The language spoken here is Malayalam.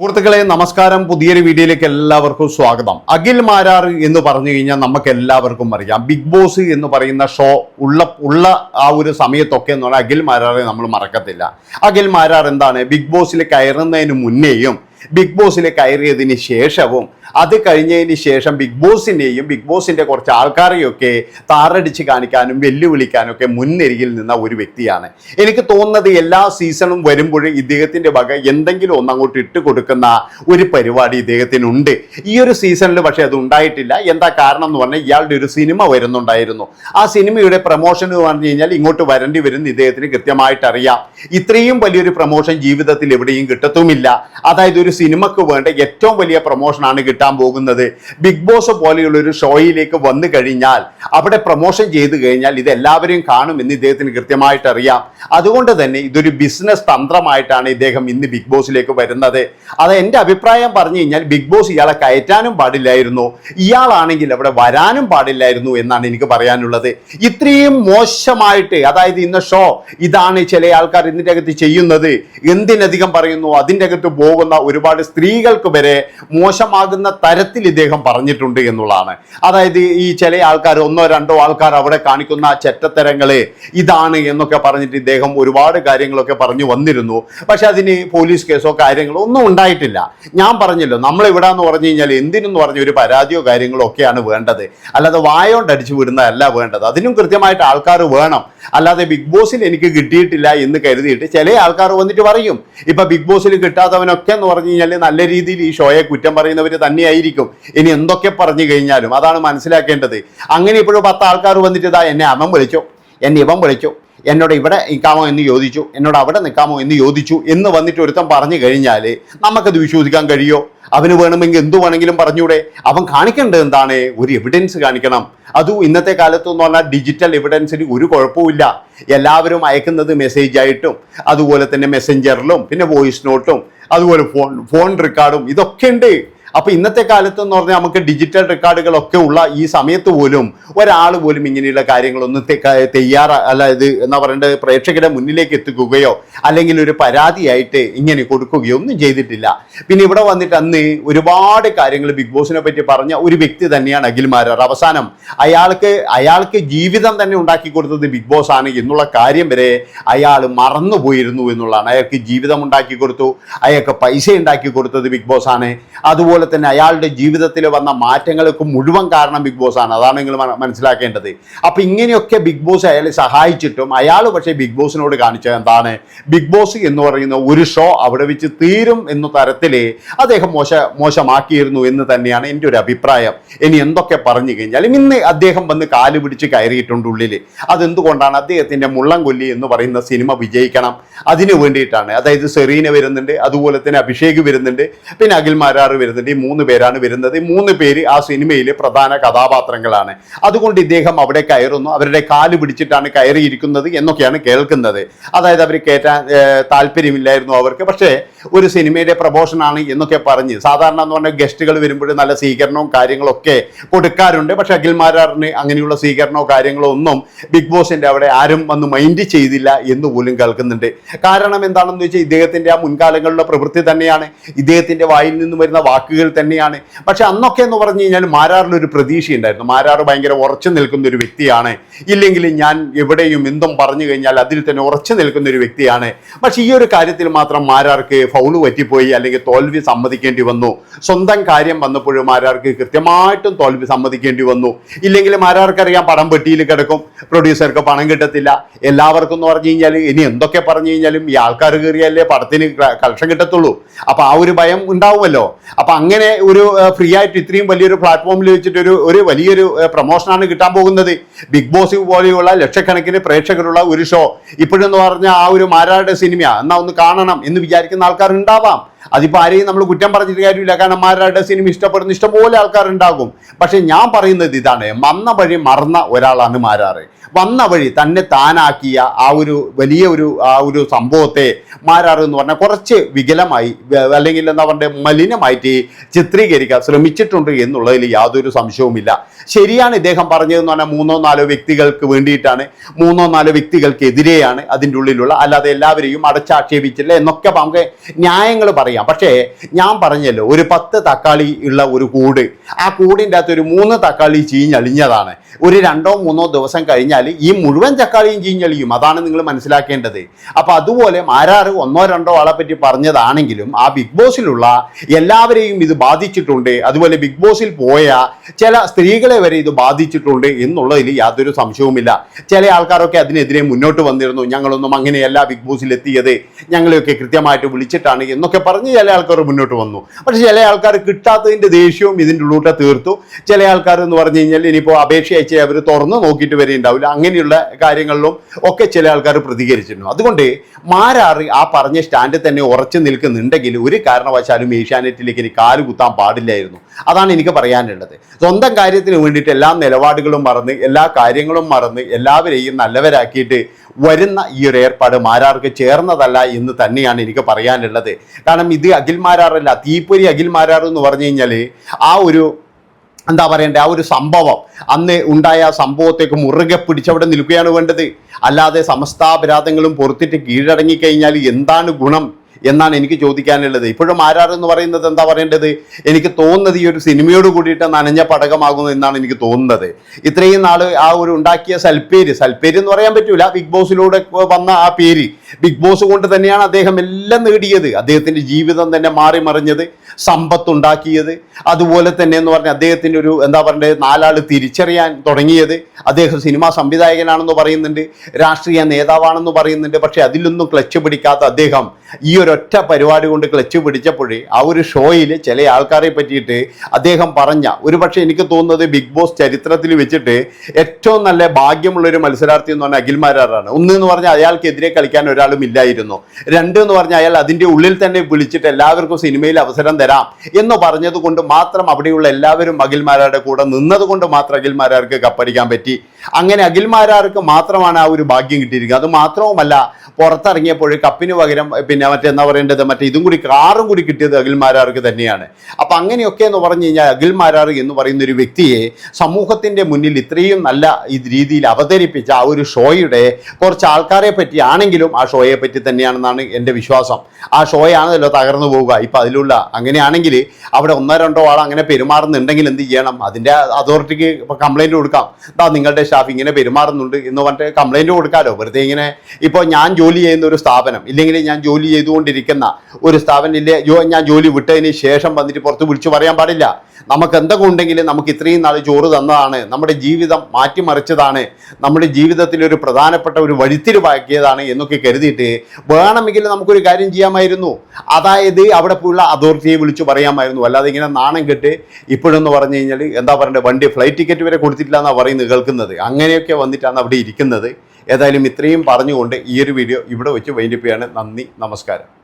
സുഹൃത്തുക്കളെ നമസ്കാരം. പുതിയൊരു വീഡിയോയിലേക്ക് എല്ലാവർക്കും സ്വാഗതം. അഖിൽ മാരാർ എന്ന് പറഞ്ഞു കഴിഞ്ഞാൽ നമുക്ക് എല്ലാവർക്കും അറിയാം. ബിഗ് ബോസ് എന്ന് പറയുന്ന ഷോ ഉള്ള ഉള്ള ആ ഒരു സമയത്തൊക്കെ എന്ന് പറഞ്ഞാൽ അഖിൽ മാരാറെ നമ്മൾ മറക്കത്തില്ല. അഖിൽ മാരാർ എന്താണ്? ബിഗ് ബോസിൽ കയറുന്നതിന് മുന്നേയും ബിഗ് ബോസിൽ കയറിയതിന് ശേഷവും അത് കഴിഞ്ഞതിന് ശേഷം ബിഗ് ബോസിനെയും ബിഗ് ബോസിന്റെ കുറച്ച് ആൾക്കാരെയൊക്കെ താറടിച്ച് കാണിക്കാനും വെല്ലുവിളിക്കാനും ഒക്കെ മുൻനിരയിൽ നിന്ന ഒരു വ്യക്തിയാണ്. എനിക്ക് തോന്നുന്നത് എല്ലാ സീസണും വരുമ്പോഴും ഇദ്ദേഹത്തിന്റെ വക എന്തെങ്കിലും ഒന്ന് അങ്ങോട്ട് ഇട്ട് കൊടുക്കുന്ന ഒരു പരിപാടി ഇദ്ദേഹത്തിനുണ്ട്. ഈ ഒരു സീസണിൽ പക്ഷേ അത് ഉണ്ടായിട്ടില്ല. എന്താ കാരണം എന്ന് പറഞ്ഞാൽ ഇയാളുടെ ഒരു സിനിമ വരുന്നുണ്ടായിരുന്നു. ആ സിനിമയുടെ പ്രൊമോഷൻ എന്ന് പറഞ്ഞു കഴിഞ്ഞാൽ ഇങ്ങോട്ട് വരേണ്ടി വരുന്ന ഇദ്ദേഹത്തിന് കൃത്യമായിട്ട് അറിയാം ഇത്രയും വലിയൊരു പ്രൊമോഷൻ ജീവിതത്തിൽ എവിടെയും കിട്ടത്തുമില്ല. അതായത് സിനിമക്ക് വേണ്ട ഏറ്റവും വലിയ പ്രൊമോഷനാണ് കിട്ടാൻ പോകുന്നത്. ബിഗ് ബോസ് പോലെയുള്ള ഒരു ഷോയിലേക്ക് വന്നു കഴിഞ്ഞാൽ അവിടെ പ്രൊമോഷൻ ചെയ്തു കഴിഞ്ഞാൽ ഇത് കാണും കാണുമെന്ന് ഇദ്ദേഹത്തിന് കൃത്യമായിട്ട് അറിയാം. അതുകൊണ്ട് തന്നെ ഇതൊരു ബിസിനസ് തന്ത്രമായിട്ടാണ് ഇദ്ദേഹം ഇന്ന് ബിഗ് ബോസിലേക്ക് വരുന്നത്. അത് എന്റെ അഭിപ്രായം പറഞ്ഞു കഴിഞ്ഞാൽ ബിഗ് ബോസ് ഇയാളെ കയറ്റാനും പാടില്ലായിരുന്നു. ഇയാളാണെങ്കിൽ അവിടെ വരാനും പാടില്ലായിരുന്നു എന്നാണ് എനിക്ക് പറയാനുള്ളത്. ഇത്രയും മോശമായിട്ട് അതായത് ഇന്ന ഷോ ഇതാണ് ചില ആൾക്കാർ ഇതിന്റെ അകത്ത് ചെയ്യുന്നത്. എന്തിനധികം പറയുന്നു? അതിന്റെ അകത്ത് പോകുന്ന ഒരുപാട് സ്ത്രീകൾക്ക് വരെ മോശമാകുന്ന തരത്തിൽ ഇദ്ദേഹം പറഞ്ഞിട്ടുണ്ട് എന്നുള്ളതാണ്. അതായത് ഈ ചില ആൾക്കാർ ഒന്നോ രണ്ടോ ആൾക്കാർ അവിടെ കാണിക്കുന്ന ചെറ്റത്തരങ്ങൾ ഇതാണ് എന്നൊക്കെ പറഞ്ഞിട്ട് ഇദ്ദേഹം ഒരുപാട് കാര്യങ്ങളൊക്കെ പറഞ്ഞു വന്നിരുന്നു. പക്ഷെ അതിന് പോലീസ് കേസോ കാര്യങ്ങളോ ഒന്നും ഉണ്ടായിട്ടില്ല. ഞാൻ പറഞ്ഞല്ലോ നമ്മൾ ഇവിടെ എന്ന് പറഞ്ഞു കഴിഞ്ഞാൽ എന്തിനെന്ന് പറഞ്ഞ ഒരു പരാതിയോ കാര്യങ്ങളോ ഒക്കെയാണ് വേണ്ടത്. അല്ലാതെ വായോണ്ട് അടിച്ചു വിടുന്നതല്ല വേണ്ടത്. അതിനും കൃത്യമായിട്ട് ആൾക്കാർ വേണം. അല്ലാതെ ബിഗ് ബോസിൽ എനിക്ക് കിട്ടിയിട്ടില്ല എന്ന് കരുതിയിട്ട് ചില ആൾക്കാർ വന്നിട്ട് പറയും. ഇപ്പൊ ബിഗ് ബോസിൽ കിട്ടാത്തവനൊക്കെ എന്ന് പറഞ്ഞു കഴിഞ്ഞാൽ നല്ല രീതിയിൽ ഈ ഷോയെ കുറ്റം പറയുന്നവർ തന്നെയായിരിക്കും. ഇനി എന്തൊക്കെ പറഞ്ഞു കഴിഞ്ഞാലും അതാണ് മനസ്സിലാക്കേണ്ടത്. അങ്ങനെ ഇപ്പോഴും പത്ത് ആൾക്കാർ വന്നിട്ട് ഇതാ എന്നെ അവൻ വിളിച്ചു. എന്നെ ഇവൻ വിളിച്ചു. എന്നോട് ഇവിടെ നിൽക്കാമോ എന്ന് ചോദിച്ചു. എന്നോട് അവിടെ നിൽക്കാമോ എന്ന് ചോദിച്ചു. എന്ന് വന്നിട്ട് ഒരുത്തൻ പറഞ്ഞു കഴിഞ്ഞാൽ നമുക്കത് വിശ്വസിക്കാൻ കഴിയോ? അവന് വേണമെങ്കിൽ എന്തു വേണമെങ്കിലും പറഞ്ഞൂടെ? അവൻ കാണിക്കേണ്ടത് എന്താണ്? ഒരു എവിഡൻസ് കാണിക്കണം. അതും ഇന്നത്തെ കാലത്ത് എന്ന് പറഞ്ഞാൽ ഡിജിറ്റൽ എവിഡൻസിന് ഒരു കുഴപ്പമില്ല എല്ലാവരും അയക്കുന്നത് മെസ്സേജ് ആയിട്ടും അതുപോലെ തന്നെ മെസ്സഞ്ചറിലും പിന്നെ വോയിസ് നോട്ടും അതുപോലെ ഫോൺ ഫോൺ റെക്കോർഡും ഇതൊക്കെ ഉണ്ട്. അപ്പൊ ഇന്നത്തെ കാലത്ത് എന്ന് പറഞ്ഞാൽ നമുക്ക് ഡിജിറ്റൽ റെക്കോർഡുകളൊക്കെ ഉള്ള ഈ സമയത്ത് പോലും ഒരാൾ പോലും ഇങ്ങനെയുള്ള കാര്യങ്ങളൊന്നും തയ്യാറ അല്ല ഇത് എന്താ പറയേണ്ടത് പ്രേക്ഷകരുടെ മുന്നിലേക്ക് എത്തിക്കുകയോ അല്ലെങ്കിൽ ഒരു പരാതിയായിട്ട് ഇങ്ങനെ കൊടുക്കുകയോ ഒന്നും ചെയ്തിട്ടില്ല. പിന്നെ ഇവിടെ വന്നിട്ട് അന്ന് ഒരുപാട് കാര്യങ്ങൾ ബിഗ് ബോസിനെ പറ്റി പറഞ്ഞ ഒരു വ്യക്തി തന്നെയാണ് അഖിൽ മാരാർ. അവസാനം അയാൾക്ക് അയാൾക്ക് ജീവിതം തന്നെ ഉണ്ടാക്കി കൊടുത്തത് ബിഗ് ബോസ് ആണ് എന്നുള്ള കാര്യം വരെ അയാൾ മറന്നുപോയിരുന്നു എന്നുള്ളതാണ്. അയാൾക്ക് ജീവിതം ഉണ്ടാക്കി കൊടുത്തു അയാൾക്ക് പൈസ ഉണ്ടാക്കി കൊടുത്തത് ബിഗ് ബോസ് ആണ്. അതുപോലെ തന്നെ അയാളുടെ ജീവിതത്തിൽ വന്ന മാറ്റങ്ങൾക്ക് മുഴുവൻ കാരണം ബിഗ് ബോസ് ആണ്. അതാണ് നിങ്ങൾ മനസ്സിലാക്കേണ്ടത്. അപ്പം ഇങ്ങനെയൊക്കെ ബിഗ് ബോസ് അയാളെ സഹായിച്ചിട്ടും അയാൾ പക്ഷേ ബിഗ് ബോസിനോട് കാണിച്ചത് എന്താണ്? ബിഗ് ബോസ് എന്ന് പറയുന്ന ഒരു ഷോ അവിടെ വെച്ച് തീരും എന്ന തരത്തിൽ അദ്ദേഹം മോശ മോശമാക്കിയിരുന്നു എന്ന് തന്നെയാണ് എന്റെ ഒരു അഭിപ്രായം. ഇനി എന്തൊക്കെ പറഞ്ഞു കഴിഞ്ഞാലും ഇന്ന് അദ്ദേഹം വന്ന് കാൽ പിടിച്ച് കയറിയിട്ടുണ്ട് ഉള്ളിൽ അതെന്തുകൊണ്ടാണ് അദ്ദേഹത്തിന്റെ മുള്ളം കൊല്ലി എന്ന് പറയുന്ന സിനിമ വിജയിക്കണം? അതിന് വേണ്ടിയിട്ടാണ്. അതായത് സെറീന വരുന്നുണ്ട് അതുപോലെ തന്നെ അഭിഷേക് വരുന്നുണ്ട് പിന്നെ അഖിൽ മാരാറ് വരുന്നുണ്ട്. ഈ മൂന്ന് പേരാണ് വരുന്നത്. മൂന്ന് പേര് ആ സിനിമയിലെ പ്രധാന കഥാപാത്രങ്ങളാണ്. അതുകൊണ്ട് ഇദ്ദേഹം അവിടെ കയറുന്നു. അവരുടെ കാൽ പിടിച്ചിട്ടാണ് കയറിയിരിക്കുന്നത് എന്നൊക്കെയാണ് കേൾക്കുന്നത്. അതായത് അവർ കയറ്റാൻ താല്പര്യമില്ലായിരുന്നു അവർക്ക്. പക്ഷേ ഒരു സിനിമയുടെ പ്രൊമോഷനാണ് എന്നൊക്കെ പറഞ്ഞ് സാധാരണ എന്ന് പറഞ്ഞാൽ ഗസ്റ്റുകൾ വരുമ്പോൾ നല്ല സ്വീകരണവും കാര്യങ്ങളൊക്കെ കൊടുക്കാറുണ്ട്. പക്ഷെ അഖിൽ മാരാറിന് അങ്ങനെയുള്ള സ്വീകരണമോ കാര്യങ്ങളോ ഒന്നും ബിഗ് ബോസിന്റെ അവിടെ ആരും വന്ന് മൈൻഡ് ചെയ്തില്ല എന്ന് പോലും കേൾക്കുന്നുണ്ട്. കാരണം എന്താണെന്ന് വെച്ചാൽ ഇദ്ദേഹത്തിന്റെ ആ മുൻകാലങ്ങളിലെ പ്രവൃത്തി തന്നെയാണ്. ഇദ്ദേഹത്തിന്റെ വായിൽ നിന്ന് വരുന്ന വാക്കുകൾ തന്നെയാണ്. പക്ഷെ അന്നൊക്കെ എന്ന് പറഞ്ഞു കഴിഞ്ഞാൽ മാരാറിൽ ഒരു പ്രതീക്ഷയുണ്ടായിരുന്നു. മാരാർ ഭയങ്കര ഉറച്ചു നിൽക്കുന്ന ഒരു വ്യക്തിയാണ്. ഇല്ലെങ്കിൽ ഞാൻ എവിടെയും എന്തും പറഞ്ഞു കഴിഞ്ഞാൽ അതിൽ തന്നെ ഉറച്ചു നിൽക്കുന്ന ഒരു വ്യക്തിയാണ്. പക്ഷെ ഈ ഒരു കാര്യത്തിൽ മാത്രം മാരാർക്ക് ഫൗൾ പറ്റിപ്പോയി അല്ലെങ്കിൽ തോൽവി സമ്മതിക്കേണ്ടി വന്നു. സ്വന്തം കാര്യം വന്നപ്പോഴും മാരാർക്ക് കൃത്യമായിട്ടും തോൽവി സമ്മതിക്കേണ്ടി വന്നു. ഇല്ലെങ്കിൽ മാരാർക്കറിയാം പണം പെട്ടിയിൽ കിടക്കും പ്രൊഡ്യൂസർക്ക് പണം കിട്ടത്തില്ല. എല്ലാവർക്കും എന്ന് പറഞ്ഞു കഴിഞ്ഞാൽ ഇനി എന്തൊക്കെ പറഞ്ഞു കഴിഞ്ഞാലും ഈ ആൾക്കാർ കയറിയല്ലേ പടത്തിന് കളക്ഷൻ കിട്ടത്തുള്ളൂ. അപ്പൊ ആ ഒരു ഭയം ഉണ്ടാവുമല്ലോ. അപ്പൊ അങ്ങനെ ഒരു ഫ്രീ ആയിട്ട് ഇത്രയും വലിയൊരു പ്ലാറ്റ്ഫോമിൽ വെച്ചിട്ട് ഒരു ഒരു വലിയൊരു പ്രൊമോഷനാണ് കിട്ടാൻ പോകുന്നത്. ബിഗ് ബോസ് പോലെയുള്ള ലക്ഷക്കണക്കിന് പ്രേക്ഷകരുള്ള ഒരു ഷോ ഇപ്പോഴെന്ന് പറഞ്ഞാൽ ആ ഒരു മാരാരുടെ സിനിമ എന്നാ ഒന്ന് കാണണം എന്ന് വിചാരിക്കുന്ന ആൾക്കാർ ഉണ്ടാവാം അതിപ്പോൾ ആരെയും നമ്മൾ കുറ്റം പറഞ്ഞിട്ട് കാര്യമില്ല. കാരണം മാരാരുടെ സിനിമ ഇഷ്ടപ്പെടുന്ന ഇഷ്ടംപോലെ ആൾക്കാരുണ്ടാകും. പക്ഷേ ഞാൻ പറയുന്നത് ഇതാണ്. വന്ന വഴി മറന്ന ഒരാളാണ് മാരാറ്. വന്ന വഴി തന്നെ താനാക്കിയ ആ ഒരു വലിയ ഒരു ആ ഒരു സംഭവത്തെ മാരാറ് എന്ന് പറഞ്ഞാൽ കുറച്ച് വികലമായി അല്ലെങ്കിൽ എന്താ പറയുക മലിനമായിട്ട് ചിത്രീകരിക്കാൻ ശ്രമിച്ചിട്ടുണ്ട് എന്നുള്ളതിൽ യാതൊരു സംശയവുമില്ല. ശരിയാണ് ഇദ്ദേഹം പറഞ്ഞതെന്ന് പറഞ്ഞാൽ മൂന്നോ നാലോ വ്യക്തികൾക്ക് വേണ്ടിയിട്ടാണ്. മൂന്നോ നാലോ വ്യക്തികൾക്കെതിരെയാണ് അതിന്റെ ഉള്ളിലുള്ള. അല്ലാതെ എല്ലാവരെയും അടച്ചാക്ഷേപിച്ചില്ല എന്നൊക്കെ നമുക്ക് ന്യായങ്ങൾ പറയാം. അറിയാം. പക്ഷേ ഞാൻ പറഞ്ഞല്ലോ ഒരു പത്ത് തക്കാളി ഉള്ള ഒരു കൂട് ആ കൂടിന്റെ അകത്ത് ഒരു മൂന്ന് തക്കാളി ചീഞ്ഞളിഞ്ഞതാണ്. ഒരു രണ്ടോ മൂന്നോ ദിവസം കഴിഞ്ഞാൽ ഈ മുഴുവൻ തക്കാളിയും ചീഞ്ഞളിയും. അതാണ് നിങ്ങൾ മനസ്സിലാക്കേണ്ടത്. അപ്പോൾ അതുപോലെ ആരാറ് ഒന്നോ രണ്ടോ ആളെ പറ്റി പറഞ്ഞതാണെങ്കിലും ആ ബിഗ് ബോസിലുള്ള എല്ലാവരെയും ഇത് ബാധിച്ചിട്ടുണ്ട്. അതുപോലെ ബിഗ് ബോസിൽ പോയ ചില സ്ത്രീകളെ വരെ ഇത് ബാധിച്ചിട്ടുണ്ട് എന്നുള്ളതിൽ യാതൊരു സംശയവുമില്ല. ചില ആൾക്കാരൊക്കെ അതിനെതിരെ മുന്നോട്ട് വന്നിരുന്നു. ഞങ്ങളൊന്നും അങ്ങനെയല്ല ബിഗ് ബോസിൽ എത്തിയത് ഞങ്ങളെയൊക്കെ കൃത്യമായിട്ട് വിളിച്ചിട്ടാണ് എന്നൊക്കെ പറഞ്ഞ് ചില ആൾക്കാർ മുന്നോട്ട് വന്നു. പക്ഷെ ചില ആൾക്കാർ കിട്ടാത്തതിന്റെ ദേഷ്യവും ഇതിന്റെ ഉള്ളൂട്ട തീർത്തു. ചില ആൾക്കാർ എന്ന് പറഞ്ഞു കഴിഞ്ഞാൽ ഇനിയിപ്പോൾ അപേക്ഷ അയച്ച് അവർ തുറന്ന് നോക്കിയിട്ട് വരെ ഉണ്ടാവില്ല അങ്ങനെയുള്ള കാര്യങ്ങളിലും ഒക്കെ ചില ആൾക്കാർ പ്രതികരിച്ചിരുന്നു. അതുകൊണ്ട് മാരാറി ആ പറഞ്ഞ സ്റ്റാൻഡിൽ തന്നെ ഉറച്ചു നിൽക്കുന്നുണ്ടെങ്കിൽ ഒരു കാരണവശാലും ഏഷ്യാനെറ്റിലേക്ക് ഇനി കാൽ കുത്താൻ പാടില്ലായിരുന്നു. അതാണ് എനിക്ക് പറയാനുള്ളത്. സ്വന്തം കാര്യത്തിന് വേണ്ടിയിട്ട് എല്ലാ നിലപാടുകളും മറന്ന് എല്ലാ കാര്യങ്ങളും മറന്ന് എല്ലാവരെയും നല്ലവരാക്കിയിട്ട് വരുന്ന ഈ ഒരു ഏർപ്പാട് മാരാർക്ക് ചേർന്നതല്ല എന്ന് തന്നെയാണ് എനിക്ക് പറയാനുള്ളത്. കാരണം ഇത് അഖിൽ മാരാറല്ല തീപ്പൊരി അഖിൽ മാരാർ എന്ന് പറഞ്ഞു കഴിഞ്ഞാൽ ആ ഒരു എന്താ പറയണ്ടേ ആ ഒരു സംഭവം. അന്ന് ഉണ്ടായ സംഭവത്തേക്ക് മുറുകെ പിടിച്ചവിടെ നിൽക്കുകയാണ് വേണ്ടത്. അല്ലാതെ സമസ്താപരാധങ്ങളും പുറത്തിട്ട് കീഴടങ്ങിക്കഴിഞ്ഞാൽ എന്താണ് ഗുണം? എന്നാണ് എനിക്ക് ചോദിക്കാനുള്ളത്. ഇപ്പോഴും ആരാർ എന്ന് പറയുന്നത് എന്താ പറയേണ്ടത്? എനിക്ക് തോന്നുന്നത് ഈ ഒരു സിനിമയോട് കൂടിയിട്ട് നനഞ്ഞ പടകമാകുന്നു എന്നാണ് എനിക്ക് തോന്നുന്നത്. ഇത്രയും നാൾ ആ ഒരു ഉണ്ടാക്കിയ സൽപ്പേര് സൽപ്പേര് എന്ന് പറയാൻ പറ്റൂല. ബിഗ് ബോസിലൂടെ വന്ന ആ പേര്. ബിഗ് ബോസ് കൊണ്ട് തന്നെയാണ് അദ്ദേഹം എല്ലാം നേടിയത്. അദ്ദേഹത്തിന്റെ ജീവിതം തന്നെ മാറി മറിഞ്ഞത് സമ്പത്തുണ്ടാക്കിയത്. അതുപോലെ തന്നെ എന്ന് പറഞ്ഞാൽ അദ്ദേഹത്തിന്റെ ഒരു എന്താ പറയുക നാലാൾ തിരിച്ചറിയാൻ തുടങ്ങിയത്. അദ്ദേഹം സിനിമാ സംവിധായകനാണെന്ന് പറയുന്നുണ്ട് രാഷ്ട്രീയ നേതാവാണെന്ന് പറയുന്നുണ്ട്. പക്ഷേ അതിലൊന്നും ക്ലച്ച് പിടിക്കാത്ത അദ്ദേഹം ഈ ഒരൊറ്റ പരിപാടി കൊണ്ട് ക്ലച്ച് പിടിച്ചപ്പോഴേ ആ ഒരു ഷോയിൽ ചില ആൾക്കാരെ പറ്റിയിട്ട് അദ്ദേഹം പറഞ്ഞ ഒരു പക്ഷേ എനിക്ക് തോന്നുന്നത് ബിഗ് ബോസ് ചരിത്രത്തിൽ വെച്ചിട്ട് ഏറ്റവും നല്ല ഭാഗ്യമുള്ള ഒരു മത്സരാർത്ഥി എന്ന് പറഞ്ഞാൽ അഖിൽമാരാറാണ് ഒന്ന് എന്ന് പറഞ്ഞാൽ അയാൾക്കെതിരെ കളിക്കാൻ ഒരാളും ഇല്ലായിരുന്നു. രണ്ട് എന്ന് പറഞ്ഞാൽ അയാൾ അതിന്റെ ഉള്ളിൽ തന്നെ വിളിച്ചിട്ട് എല്ലാവർക്കും സിനിമയിൽ അവസരം തരാം എന്ന് പറഞ്ഞതുകൊണ്ട് മാത്രം അവിടെയുള്ള എല്ലാവരും അഖിൽമാരാരുടെ കൂടെ നിന്നതുകൊണ്ട് മാത്രം അഖിൽമാരാർക്ക് കപ്പടിക്കാൻ പറ്റി. അങ്ങനെ അഖിൽമാരാർക്ക് മാത്രമാണ് ആ ഒരു ഭാഗ്യം കിട്ടിയിരിക്കുന്നത്. അത് മാത്രവുമല്ല പുറത്തിറങ്ങിയപ്പോൾ കപ്പിന് പകരം പിന്നെ മറ്റെന്താ പറയേണ്ടത് മറ്റേ ഇതും കൂടി കാറും കൂടി കിട്ടിയത് അഖിൽമാരാർക്ക് തന്നെയാണ്. അപ്പം അങ്ങനെയൊക്കെ എന്ന് പറഞ്ഞു കഴിഞ്ഞാൽ അഖിൽമാരാർ എന്ന് പറയുന്ന ഒരു വ്യക്തിയെ സമൂഹത്തിന്റെ മുന്നിൽ ഇത്രയും നല്ല ഈ രീതിയിൽ അവതരിപ്പിച്ച ആ ഒരു ഷോയുടെ കുറച്ച് ആൾക്കാരെ പറ്റിയാണെങ്കിലും ആ ഷോയെ പറ്റി തന്നെയാണെന്നാണ് എന്റെ വിശ്വാസം. ആ ഷോയാണല്ലോ തകർന്നു പോവുക. ഇപ്പം അതിലുള്ള അങ്ങനെയാണെങ്കിൽ അവിടെ ഒന്നോ രണ്ടോ ആൾ അങ്ങനെ പെരുമാറുന്നുണ്ടെങ്കിൽ എന്ത് ചെയ്യണം? അതിന്റെ അതോറിറ്റിക്ക് കംപ്ലൈന്റ് കൊടുക്കാം. ദാ നിങ്ങളുടെ സ്റ്റാഫ് ഇങ്ങനെ പെരുമാറുന്നുണ്ട് എന്ന് പറഞ്ഞിട്ട് കംപ്ലൈന്റ് കൊടുക്കാമല്ലോ വെറുതെ ഇങ്ങനെ ഇപ്പോൾ ഞാൻ ജോലി ചെയ്യുന്ന ഒരു സ്ഥാപനം ഇല്ലെങ്കിൽ ഞാൻ ജോലി ചെയ്തുകൊണ്ടിരിക്കുന്ന ഒരു സ്ഥാപനത്തിന്റെ ജോ- ഞാൻ ജോലി വിട്ടതിന് ശേഷം വന്നിട്ട് പുറത്ത് വിളിച്ചു പറയാൻ പാടില്ല. നമുക്ക് എന്തൊക്കെ ഉണ്ടെങ്കിലും നമുക്ക് ഇത്രയും നാൾ ചോറ് തന്നതാണ് നമ്മുടെ ജീവിതം മാറ്റിമറിച്ചതാണ് നമ്മുടെ ജീവിതത്തിൽ ഒരു പ്രധാനപ്പെട്ട ഒരു വഴിത്തിരിവാക്കിയതാണ് എന്നൊക്കെ കരുതിയിട്ട് വേണമെങ്കിൽ നമുക്കൊരു കാര്യം ചെയ്യാമായിരുന്നു. അതായത് അവിടെ പോയുള്ള അതോറിറ്റിയെ വിളിച്ചു പറയാമായിരുന്നു. അല്ലാതെ ഇങ്ങനെ നാണം കെട്ട് ഇപ്പോഴെന്ന് പറഞ്ഞു കഴിഞ്ഞാൽ എന്താ പറയേണ്ടത് വണ്ടി ഫ്ലൈറ്റ് ടിക്കറ്റ് വരെ കൊടുത്തിട്ടില്ല എന്നാണ് പറയുന്നത് കേൾക്കുന്നത്. അങ്ങനെയൊക്കെ വന്നിട്ടാണ് അവിടെ ഇരിക്കുന്നത്. ഏതായാലും ഇത്രയും പറഞ്ഞുകൊണ്ട് ഈ ഒരു വീഡിയോ ഇവിടെ വെച്ച് വൈൻഡപ്പ് ചെയ്യാണ്. നന്ദി നമസ്കാരം.